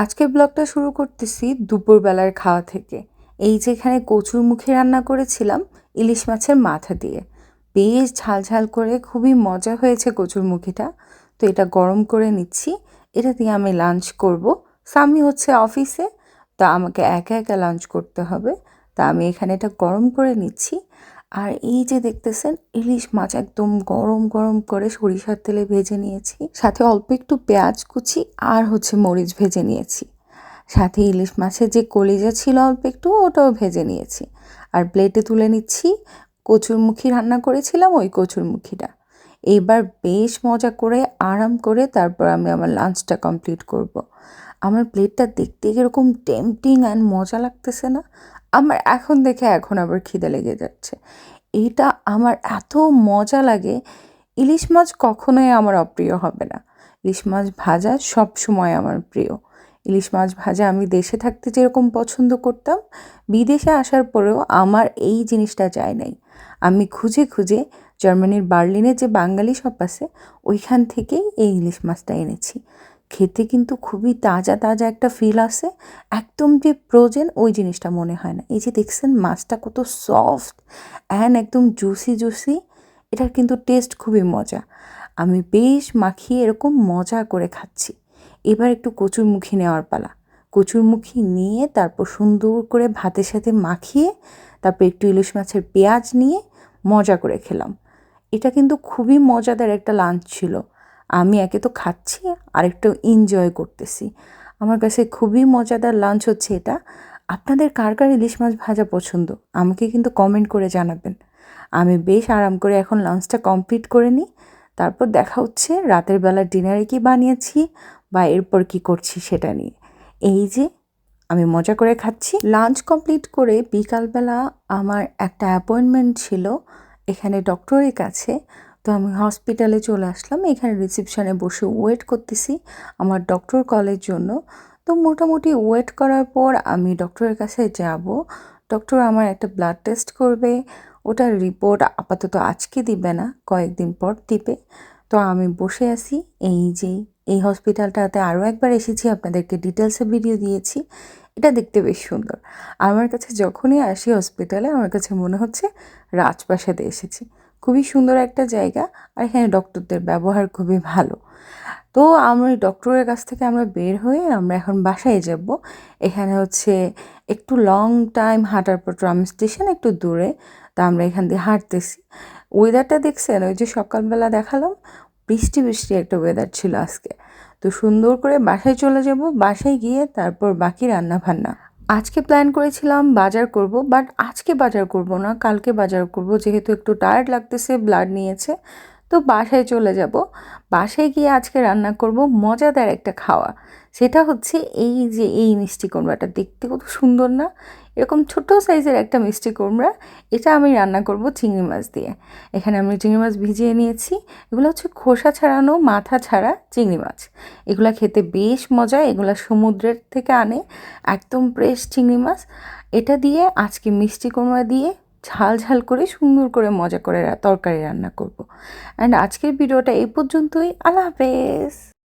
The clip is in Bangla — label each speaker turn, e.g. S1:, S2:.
S1: আজকের ব্লগটা শুরু করতেছি দুপুরবেলার খাওয়া থেকে। এই যে এখানে কচুর মুখে রান্না করেছিলাম, ইলিশ মাছের মাথা দিয়ে। বেশ ঝাল ঝাল করে খুবই মজা হয়েছে কচুর মুখিটা। তো এটা গরম করে নিচ্ছি। এটা দিয়ে আমি লাঞ্চ করব। স্বামী হচ্ছে অফিসে তা আমাকে একা একা লাঞ্চ করতে হবে। তা আমি এখানে এটা গরম করে নিচ্ছি। আর এই যে দেখতেছেন, ইলিশ মাছ একদম গরম গরম করে সরিষার তেলে ভেজে নিয়েছি। সাথে অল্প একটু পেঁয়াজ কুচি আর হচ্ছে মরিচ ভেজে নিয়েছি। সাথে ইলিশ মাছের যে কলিজা ছিল অল্প একটু, ওটাও ভেজে নিয়েছি। আর প্লেটে তুলে নিচ্ছি। কচুরমুখী রান্না করেছিলাম, ওই কচুরমুখীটা। এইবার বেশ মজা করে, আরাম করে তারপর আমি আমার লাঞ্চটা কমপ্লিট করব। আমার প্লেটটা দেখতে এরকম টেম্পটিং অ্যান্ড মজা লাগতেছে না? আমার এখন দেখে এখন আবার খিদে লেগে যাচ্ছে। এইটা আমার এত মজা লাগে, ইলিশ মাছ কখনোই আমার অপ্রিয় হবে না। ইলিশ মাছ ভাজা সব সময় আমার প্রিয়। ইলিশ মাছ ভাজা আমি দেশে থাকতে যেরকম পছন্দ করতাম, বিদেশে আসার পরেও আমার এই জিনিসটা যায় নাই। আমি খুঁজে খুঁজে জার্মানির বার্লিনে যে বাঙালি শপ আছে, ওইখান থেকেই এই ইলিশ মাছটা এনেছি। খেতে কিন্তু খুবই তাজা তাজা একটা ফিল আসে। একদম যে প্রোজেন ওই জিনিসটা মনে হয় না। এই যে দেখছেন মাছটা কত সফট অ্যান্ড একদম জুসি জুসি এটার কিন্তু টেস্ট খুবই মজা। আমি বেশ মাখিয়ে এরকম মজা করে খাচ্ছি। এবার একটু কচুরমুখী নেওয়ার পালা। কচুরমুখী নিয়ে তারপর সুন্দর করে ভাতের সাথে মাখিয়ে তারপর একটু ইলিশ মাছের পেঁয়াজ নিয়ে মজা করে খেলাম। এটা কিন্তু খুবই মজাদার একটা লাঞ্চ ছিল। আমি একে তো খাচ্ছি আর একটু এনজয় করতেছি। আমার কাছে খুবই মজাদার লাঞ্চ হচ্ছে এটা। আপনাদের কার কার ইলিশ মাছ ভাজা পছন্দ? আমাকে কিন্তু কমেন্ট করে জানাবেন। আমি বেশ আরাম করে এখন লাঞ্চটা কমপ্লিট করে নিই। তারপর দেখা হচ্ছে রাতের বেলা ডিনারে কি বানিয়েছি বা এরপর কি করছি সেটা নিয়ে। এই যে, আমি মজা করে খাচ্ছি। লাঞ্চ কমপ্লিট করে বিকালবেলা আমার একটা অ্যাপয়েন্টমেন্ট ছিল। এখানে ডক্টরের কাছে, তো আমি হসপিটালে চলে আসলাম। এখানে রিসেপশনে বসে ওয়েট করতেছি আমার ডক্টর কলের জন্য। তো মোটামুটি ওয়েট করার পর আমি ডক্টরের কাছে যাব। ডক্টর আমার একটা ব্লাড টেস্ট করবে। ওটার রিপোর্ট আপাতত আজকে দিবে না, কয়েকদিন পর দিবে। তো আমি বসে আছি। এই যে, এই হসপিটালটাতে আরও একবার এসেছি, আপনাদেরকে ডিটেলসে ভিডিও দিয়েছি। এটা দেখতে বেশ সুন্দর। আমার কাছে যখনই আসি হসপিটালে আমার কাছে মনে হচ্ছে রাজপ্রাসাদে এসেছি। খুবই সুন্দর একটা জায়গা আর এখানে ডক্টরদের ব্যবহার খুবই ভালো। তো আমরা ডক্টরের কাছ থেকে আমরা বের হয়ে আমরা এখন বাসায় যাব। এখানে হচ্ছে একটু লং টাইম হাঁটার পর ট্রাম স্টেশন একটু দূরে, তা আমরা এখান দিয়ে হাঁটতেছি। ওয়েদারটা দেখছেন? ওই যে সকালবেলা দেখালাম বৃষ্টি বৃষ্টি একটা ওয়েদার ছিল আজকে। তো সুন্দর করে বাসায় চলে যাব, বাসায় গিয়ে তারপর বাকি রান্না বান্না আজকে প্ল্যান করেছিলাম বাজার করব বাট আজকে বাজার করব না, কালকে বাজার করব, যেহেতু একটু টায়ার্ড লাগতেছে ব্লাড নিয়েছে। তো বাসায় চলে যাব। বাসায় গিয়ে আজকে রান্না করব মজাদার একটা খাওয়া। সেটা হচ্ছে এই যে এই মিষ্টি কুমড়াটা। দেখতে কত সুন্দর না? এরকম ছোট সাইজের একটা মিষ্টি কুমড়া। এটা আমি রান্না করব চিংড়ি মাছ দিয়ে। এখানে আমি চিংড়ি মাছ ভিজিয়ে নিয়েছি। এগুলো হচ্ছে খোসা ছাড়ানো, মাথা ছাড়া চিংড়ি মাছ। এগুলো খেতে বেশ মজা। এগুলো সমুদ্রের থেকে আনে। একদম ফ্রেশ চিংড়ি মাছ। এটা দিয়ে আজকে মিষ্টি কুমড়া দিয়ে ঝাল ঝাল করে সুন্দর করে মজা করে তরকারি রান্না করব। অ্যান্ড আজকের ভিডিওটা এই পর্যন্তই। আল্লাহ হাফেজ।